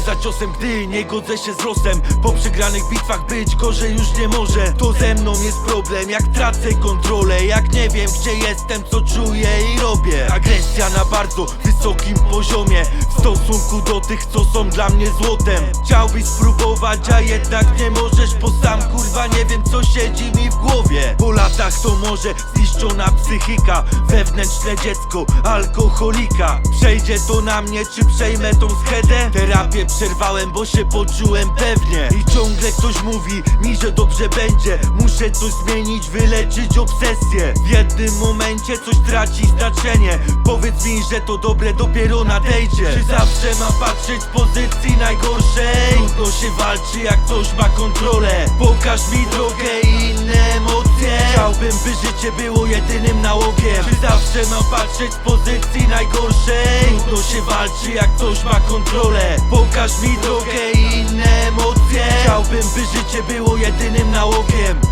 ciosem, gdy nie godzę się z losem Po przegranych bitwach być gorzej już nie może. To ze mną jest problem, jak tracę kontrolę. Jak nie wiem gdzie jestem, co czuję i robię. Agresja na bardzo wysokim poziomie W stosunku do tych, co są dla mnie złotem Chciałbyś spróbować, a jednak nie możesz Bo sam kurwa nie wiem co siedzi mi w głowie Po latach to może zniszczona psychika Wewnętrzne dziecko, alkoholika Przejdzie to na mnie, czy przejmę tą schedę? Terapię przerwałem, bo się poczułem pewnie I ciągle ktoś mówi mi, że dobrze będzie Muszę coś zmienić, wyleczyć obsesję W jednym momencie coś traci znaczenie Powiedz mi, że to dobre dopiero nadejdzie. Czy zawsze mam patrzeć z pozycji najgorszej? Trudno się walczy, jak ktoś ma kontrolę. Pokaż mi drogę i inne emocje. Chciałbym, by życie było jedynym nałogiem. Czy zawsze mam patrzeć z pozycji najgorszej? Trudno się walczy, jak ktoś ma kontrolę. Pokaż mi drogę i inne emocje. Chciałbym, by życie było jedynym nałogiem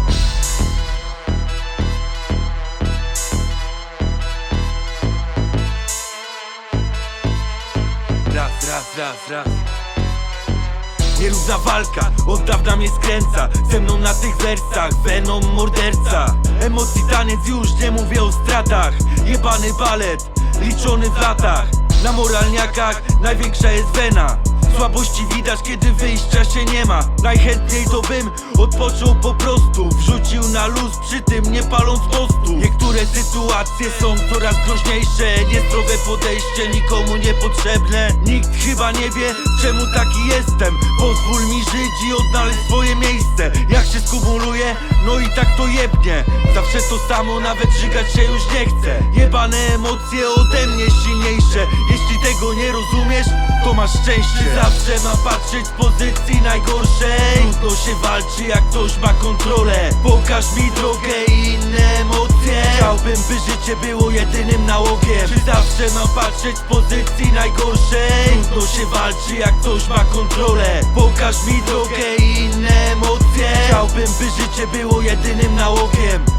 Raz, raz, raz, raz walka, od dawna mnie skręca. Ze mną na tych wersach, Venom morderca. Emocji taniec już, nie mówię o stratach. Jebany balet, liczony w latach. Na moralniakach największa jest wena Słabości widać, kiedy wyjścia się nie ma. Najchętniej to bym odpoczął po prostu. Wrzucił na luz, przy tym nie paląc mostu. Niektóre sytuacje są coraz groźniejsze. Niezdrowe podejście, nikomu niepotrzebne. Nikt chyba nie wie, czemu taki jestem. Pozwól mi żyć i odnaleźć swoje miejsce. Jak się skumuluję, no i tak to jebnie. Zawsze to samo, nawet żygać się już nie chce Jebane emocje ode mnie silniejsze. Jeśli tego nie rozumiesz, to masz szczęście. Zawsze mam patrzeć z pozycji najgorszej. Trudno się walczy, jak ktoś ma kontrolę. Pokaż mi drogę i inne emocje. Chciałbym, by życie było jedynym nałogiem. Czy zawsze mam patrzeć z pozycji najgorszej? Trudno się walczy, jak ktoś ma kontrolę. Pokaż mi drogę i inne emocje. Chciałbym, by życie było jedynym nałogiem